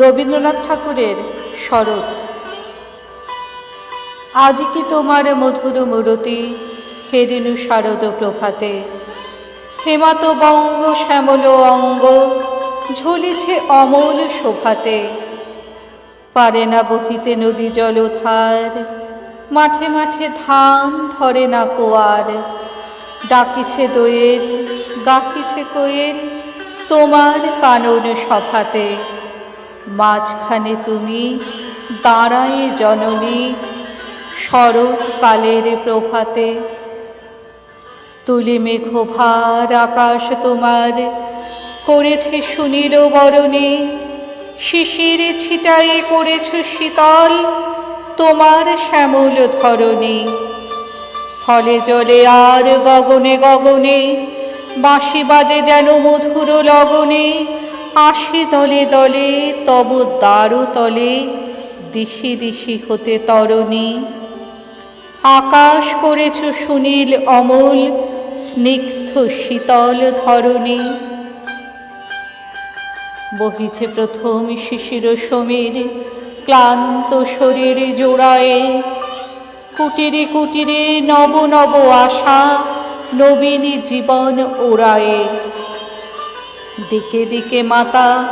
রবীন্দ্রনাথ ঠাকুরের শরৎ। আজ কি তোমার মধুর মূরতি? হেরিনু শারদ প্রভাতে। হেমাত বঙ্গ শ্যামল অঙ্গ, ঝুলিছে অমল শোভাতে। পারে না বহিতে নদী জলধার, মাঠে মাঠে ধান ধরে না কোয়ার। ডাকিছে দোয়েল গাকিছে কোয়েল, তোমার কানন সভাতে। মাঝখানে তুমি দাঁড়ায়ে জননী শরৎকালের প্রভাতে। তুলি মেঘভার আকাশ তোমার করেছে সুনীল বরণে, শিশির ছিটাই করেছ শীতল তোমার শ্যামল ধরণী। স্থলে জলে আর গগনে গগনে বাঁশি বাজে যেন মধুর লগনে আসে দলে দলে, তব দারু তলে, দিশি দিশি হতে তরণী। আকাশ করেছ সুনীল অমল, স্নিগ্ধ শীতল ধরণী। বহিছে প্রথম শিশির সমীর, ক্লান্ত শরীর জোড়ায়ে। কুটিরে কুটিরে নব নব আশা, নবীন জীবন ওড়ায়ে। দিকে দিকে মাতা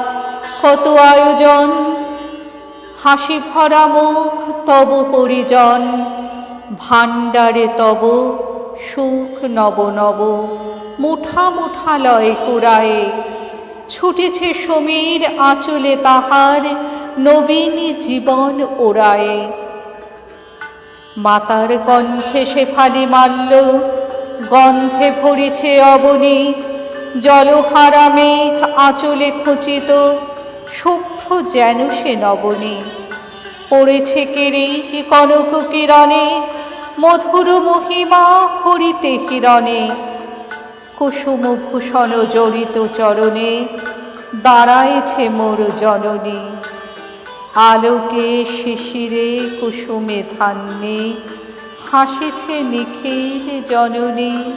কত আয়োজন। হাসি ভরা মুখ, তব পরিজন। ভাণ্ডারে তব সুখ নব নব। মুঠা মুঠা লয় কুড়ায়ে। ছুটেছে সমীর আঁচলে তাহার, নবীন জীবন ওড়ায়ে। মাতার কণ্ঠে সে ফালি মাল্য, গন্ধে ভরিছে অবনী। জলহারা মেঘ আঁচলে খচিত, শুভ্র যেন সে নবনী। পড়েছে কিরিট কনক কিরণে, মধুর মহিমা হরিতে হিরণে। কুসুম ভূষণ জড়িত চরণে দাঁড়ায়েছে মোর জননী। আলোকে শিশিরে কুসুমে ধান্যে, হাসেছে নিখিল জননী।